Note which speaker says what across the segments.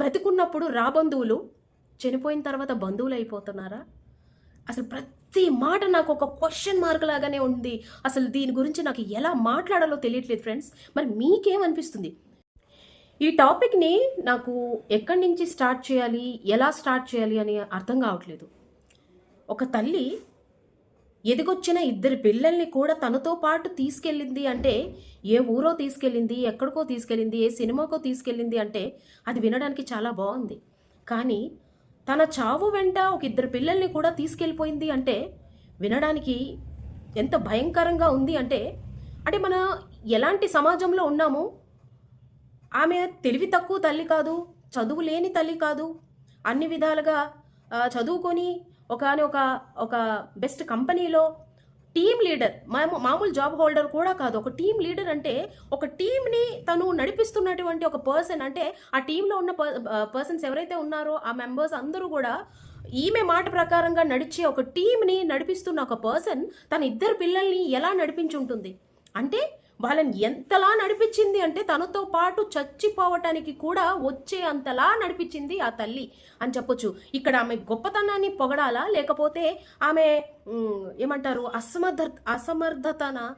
Speaker 1: బ్రతికున్నప్పుడు రాబంధువులు చనిపోయిన తర్వాత బంధువులు అయిపోతున్నారా? అసలు ప్రతి మాట నాకు ఒక క్వశ్చన్ మార్క్ లాగానే ఉంది. అసలు దీని గురించి నాకు ఎలా మాట్లాడాలో తెలియట్లేదు ఫ్రెండ్స్ మరి మీకేమనిపిస్తుంది ఈ టాపిక్ని నాకు ఎక్కడి నుంచి స్టార్ట్ చేయాలి? ఎలా స్టార్ట్ చేయాలి అని అర్థం కావట్లేదు. ఒక తల్లి ఎదిగొచ్చిన ఇద్దరు పిల్లల్ని కూడా తనతో పాటు తీసుకెళ్ళింది అంటే ఏ ఊరో తీసుకెళ్ళింది ఎక్కడికో తీసుకెళ్ళింది ఏ సినిమాకో తీసుకెళ్ళింది అంటే అది వినడానికి చాలా బాగుంది. కానీ తన చావు వెంట ఒక ఇద్దరు పిల్లల్ని కూడా తీసుకెళ్ళిపోయింది అంటే వినడానికి ఎంత భయంకరంగా ఉంది అంటే అంటే మన ఎలాంటి సమాజంలో ఉన్నాము? ఆమె తెలివి తక్కువ తల్లి కాదు చదువు లేని తల్లి కాదు అన్ని విధాలుగా చదువుకొని ఒక ఒక ఒక బెస్ట్ కంపెనీలో టీమ్ లీడర్ మామూలు జాబ్ హోల్డర్ కూడా కాదు. ఒక టీమ్ లీడర్ అంటే ఒక టీంని తను నడిపిస్తున్నటువంటి ఒక పర్సన్ అంటే ఆ టీంలో ఉన్న పర్సన్స్ ఎవరైతే ఉన్నారో ఆ మెంబర్స్ అందరూ కూడా ఈమె మాట ప్రకారంగా నడిచే ఒక టీంని నడిపిస్తున్న ఒక పర్సన్ తన ఇద్దరు పిల్లల్ని ఎలా నడిపించుంటుంది? అంటే వాళ్ళని ఎంతలా నడిపించింది అంటే తనతో పాటు చచ్చిపోవటానికి కూడా వచ్చే అంతలా నడిపించింది ఆ తల్లి. అని చెప్పొచ్చు. ఇక్కడ ఆమె గొప్పతనాన్ని పొగడాలా? లేకపోతే ఆమె ఏమంటారు అసమర్థ అసమర్థతన?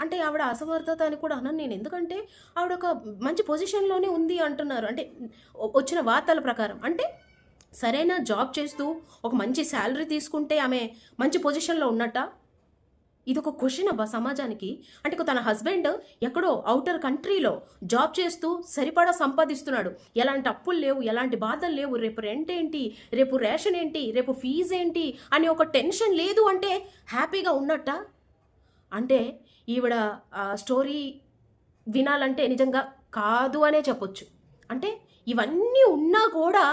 Speaker 1: అంటే ఆవిడ అసమర్థత అని కూడా అన్నాను నేను. ఎందుకంటే ఆవిడ ఒక మంచి పొజిషన్లోనే ఉంది అంటున్నారు. అంటే వచ్చిన వార్తల ప్రకారం. అంటే సరైన జాబ్ చేస్తూ ఒక మంచి శాలరీ తీసుకుంటే ఆమె మంచి పొజిషన్లో ఉన్నట్ట? ఇది ఒక క్వశ్చన్ అబ్బా సమాజానికి. అంటే తన హస్బెండ్ ఎక్కడో అవుటర్ కంట్రీలో జాబ్ చేస్తూ సరిపడా సంపాదిస్తున్నాడు. ఎలాంటి అప్పులు లేవు ఎలాంటి బాధలు లేవు రేపు రెంట్ ఏంటి రేపు రేషన్ ఏంటి రేపు ఫీజు ఏంటి అని ఒక టెన్షన్ లేదు అంటే హ్యాపీగా ఉన్నట్ట? అంటే ఈవిడ స్టోరీ వినాలంటే నిజంగా కాదు అనే చెప్పొచ్చు. అంటే ఇవన్నీ ఉన్నా కూడా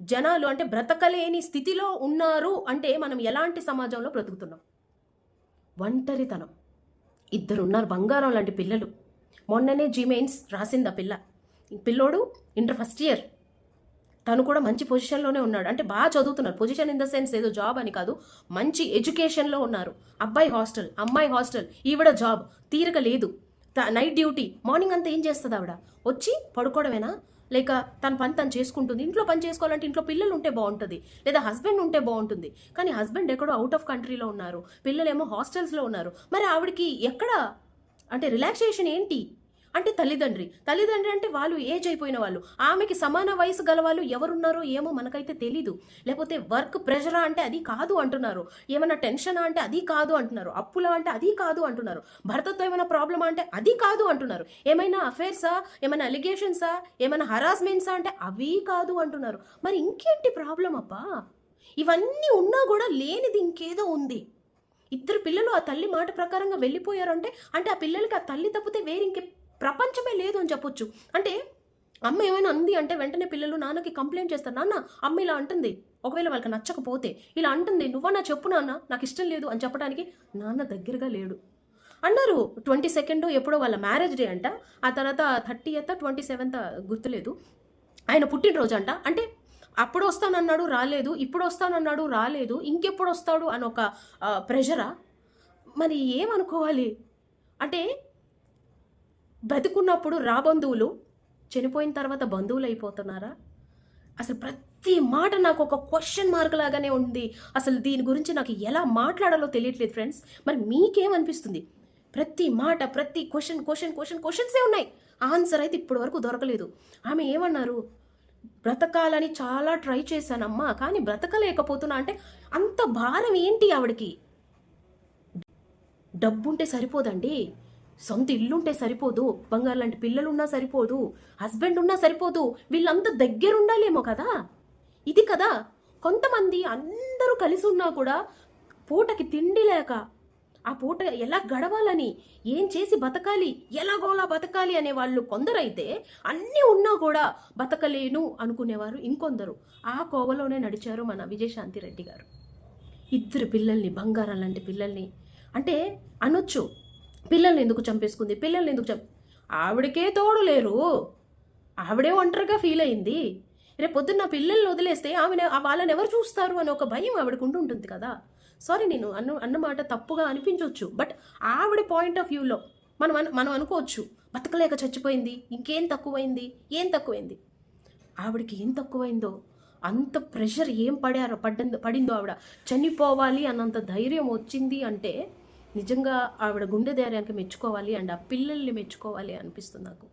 Speaker 1: జనాలు అంటే బ్రతకలేని స్థితిలో ఉన్నారు అంటే మనం ఎలాంటి సమాజంలో బ్రతుకుతున్నాం? ఒంటరితనం. ఇద్దరు ఉన్నారు బంగారం లాంటి పిల్లలు. మొన్ననే జీమెయిన్స్ రాసింది ఆ పిల్ల. పిల్లోడు ఇంటర్ ఫస్ట్ ఇయర్. తను కూడా మంచి పొజిషన్లోనే ఉన్నాడు. అంటే బాగా చదువుతున్నారు. పొజిషన్ ఇన్ ద సెన్స్ ఏదో జాబ్ అని కాదు. మంచి ఎడ్యుకేషన్లో ఉన్నారు. అబ్బాయి హాస్టల్ అమ్మాయి హాస్టల్ ఈవిడ జాబ్ తీరిక లేదు. నైట్ డ్యూటీ మార్నింగ్ అంతా ఏం చేస్తుంది ఆవిడ? వచ్చి పడుకోవడమేనా? లేక తన పని తను చేసుకుంటుంది. ఇంట్లో పని చేసుకోవాలంటే ఇంట్లో పిల్లలు ఉంటే బాగుంటుంది. లేదా హస్బెండ్ ఉంటే బాగుంటుంది. కానీ హస్బెండ్ ఎక్కడో అవుట్ ఆఫ్ కంట్రీలో ఉన్నారు. పిల్లలేమో హాస్టల్స్లో ఉన్నారు. మరి ఆవిడకి ఎక్కడ అంటే రిలాక్సేషన్ ఏంటి? అంటే తల్లిదండ్రి. తల్లిదండ్రి అంటే వాళ్ళు ఏజ్ అయిపోయిన వాళ్ళు. ఆమెకి సమాన వయసు గల వాళ్ళు ఎవరున్నారో ఏమో మనకైతే తెలీదు. లేకపోతే వర్క్ ప్రెషరా అంటే అది కాదు అంటున్నారు. ఏమైనా టెన్షనా అంటే అది కాదు అంటున్నారు. అప్పుల అంటే అది కాదు అంటున్నారు. భర్తతో ఏమైనా ప్రాబ్లమా అంటే అది కాదు అంటున్నారు. ఏమైనా అఫేర్సా? ఏమైనా అలిగేషన్సా? ఏమైనా హరాస్మెంట్సా అంటే అవి కాదు అంటున్నారు. మరి ఇంకేంటి ప్రాబ్లం అబ్బా? ఇవన్నీ ఉన్నా కూడా లేనిది ఇంకేదో ఉంది. ఇద్దరు పిల్లలు ఆ తల్లి మాట ప్రకారంగా వెళ్ళిపోయారంటే అంటే ఆ పిల్లలకి ఆ తల్లి తప్పితే వేరే ఇంకే ప్రపంచమే లేదు అని చెప్పొచ్చు. అంటే అమ్మ ఏమైనా అంది అంటే వెంటనే పిల్లలు నాన్నకి కంప్లైంట్ చేస్తారు. నాన్న అమ్మ ఇలా అంటుంది. ఒకవేళ వాళ్ళకి నచ్చకపోతే ఇలా అంటుంది. నువ్వన్నా చెప్పు నాన్న నాకు ఇష్టం లేదు అని చెప్పడానికి నాన్న దగ్గరగా లేడు. అన్నారు. ట్వంటీ సెకండ్ ఎప్పుడో వాళ్ళ మ్యారేజ్ డే అంట. ఆ తర్వాత థర్టీ ఎత్త ట్వంటీ సెవెంత్ గుర్తులేదు. ఆయన పుట్టినరోజు అంట. అంటే అప్పుడు వస్తానన్నాడు రాలేదు. ఇప్పుడు వస్తానన్నాడు రాలేదు. ఇంకెప్పుడు వస్తాడు అని ఒక ప్రెషరా మరి ఏమనుకోవాలి? అంటే బ్రతుకున్నప్పుడు రా బంధువులు. చనిపోయిన తర్వాత బంధువులు అయిపోతున్నారా? అసలు ప్రతి మాట నాకు ఒక క్వశ్చన్ మార్క్ లాగానే ఉంది. అసలు దీని గురించి నాకు ఎలా మాట్లాడాలో తెలియట్లేదు ఫ్రెండ్స్ మరి మీకేమనిపిస్తుంది? ప్రతి మాట ప్రతి క్వశ్చన్ క్వశ్చన్ క్వశ్చన్ క్వశ్చన్సే ఉన్నాయి. ఆన్సర్ అయితే ఇప్పటి వరకు దొరకలేదు. ఆమె ఏమన్నారు? బ్రతకాలని చాలా ట్రై చేశానమ్మా కానీ బ్రతకలేకపోతున్నా. అంటే అంత భారం ఏంటి ఆవిడకి? డబ్బుంటే సరిపోదండి. సొంత ఇల్లుంటే సరిపోదు బంగారు లాంటి పిల్లలు ఉన్నా సరిపోదు హస్బెండ్ ఉన్నా సరిపోదు వీళ్ళంతా దగ్గర ఉండాలేమో కదా? ఇది కదా? కొంతమంది అందరూ కలిసి ఉన్నా కూడా పూటకి తిండి లేక ఆ పూట ఎలా గడవాలని ఏం చేసి బతకాలి ఎలాగోలా బతకాలి అనే వాళ్ళు కొందరైతే అన్నీ ఉన్నా కూడా బతకలేను అనుకునేవారు ఇంకొందరు. ఆ కోవలోనే నడిచారు మన విజయశాంతి రెడ్డి గారు. ఇద్దరు పిల్లల్ని బంగారం లాంటి పిల్లల్ని అంటే అనొచ్చు పిల్లల్ని ఎందుకు చంపేసుకుంది? పిల్లల్ని ఎందుకు చంప? ఆవిడకే తోడు లేరు. ఆవిడే ఒంటరిగా ఫీల్ అయింది. రేపు పొద్దున్న పిల్లల్ని వదిలేస్తే ఆమె వాళ్ళని ఎవరు చూస్తారు అని ఒక భయం ఆవిడకు ఉంటుంటుంది ఉంటుంది కదా. సారీ నేను అన్న అన్నమాట తప్పుగా అనిపించవచ్చు బట్ ఆవిడ పాయింట్ ఆఫ్ వ్యూలో మనం అను మనం అనుకోవచ్చు. బతకలేక చచ్చిపోయింది ఇంకేం తక్కువైంది ఏం తక్కువైంది? ఆవిడకి ఏం తక్కువైందో అంత ప్రెషర్ ఏం పడారో పడ్డందో పడిందో ఆవిడ? చనిపోవాలి అన్నంత ధైర్యం వచ్చింది అంటే నిజంగా ఆవిడ గుండె ధైర్యానికి మెచ్చుకోవాలి అండ్ ఆ పిల్లల్ని మెచ్చుకోవాలి అనిపిస్తుంది నాకు.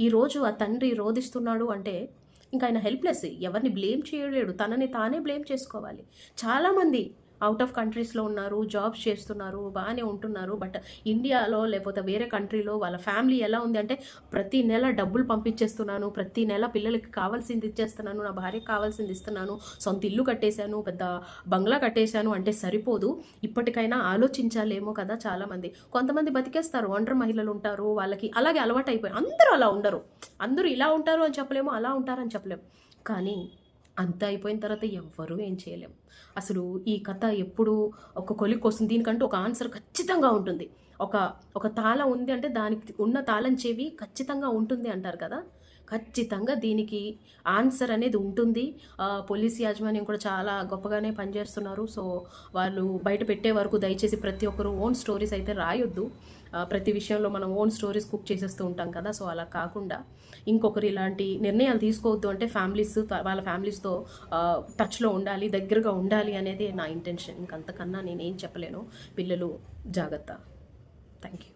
Speaker 1: ఈరోజు ఆ తండ్రి రోధిస్తున్నాడు అంటే ఇంకా ఆయన హెల్ప్లెస్ ఎవరిని బ్లేమ్ చేయలేడు. తనని తానే బ్లేమ్ చేసుకోవాలి. చాలామంది అవుట్ ఆఫ్ కంట్రీస్లో ఉన్నారు జాబ్స్ చేస్తున్నారు బాగానే ఉంటున్నారు బట్ ఇండియాలో లేకపోతే వేరే కంట్రీలో వాళ్ళ ఫ్యామిలీ ఎలా ఉంది అంటే ప్రతి నెల డబ్బులు పంపించేస్తున్నాను ప్రతి నెల పిల్లలకి కావాల్సింది ఇచ్చేస్తున్నాను నా భార్యకి కావాల్సింది ఇస్తున్నాను సొంత ఇల్లు కట్టేశాను పెద్ద బంగ్లా కట్టేశాను అంటే సరిపోదు. ఇప్పటికైనా ఆలోచించాలేమో కదా చాలామంది. కొంతమంది బతికేస్తారు ఒంటరి మహిళలు ఉంటారు వాళ్ళకి అలాగే అలవాటు అయిపోయి అందరూ అలా ఉండరు. అందరూ ఇలా ఉంటారు అని చెప్పలేము అలా ఉంటారని చెప్పలేము. కానీ అంతా అయిపోయిన తర్వాత ఎవ్వరూ ఏం చేయలేం. అసలు ఈ కథ ఎప్పుడు ఒక కొలిక్ వస్తుంది దీనికంటే ఒక ఆన్సర్ ఖచ్చితంగా ఉంటుంది. ఒక ఒక తాళం ఉంది అంటే దానికి ఉన్న తాళం చెవి ఖచ్చితంగా ఉంటుంది అంటారు కదా? ఖచ్చితంగా దీనికి ఆన్సర్ అనేది ఉంటుంది. పోలీస్ యాజమాన్యం కూడా చాలా గొప్పగానే పనిచేస్తున్నారు. సో వాళ్ళు బయట పెట్టే వరకు దయచేసి ప్రతి ఒక్కరు ఓన్ స్టోరీస్ అయితే రాయొద్దు. ప్రతి విషయంలో మనం ఓన్ స్టోరీస్ కుక్ చేసేస్తూ ఉంటాం కదా. సో అలా కాకుండా ఇంకొకరు ఇలాంటి నిర్ణయాలు తీసుకోవద్దు అంటే ఫ్యామిలీస్ వాళ్ళ ఫ్యామిలీస్తో టచ్లో ఉండాలి దగ్గరగా ఉండాలి అనేది నా ఇంటెన్షన్. ఇంకంతకన్నా నేనేం చెప్పలేను. పిల్లలు జాగ్రత్త. Thank you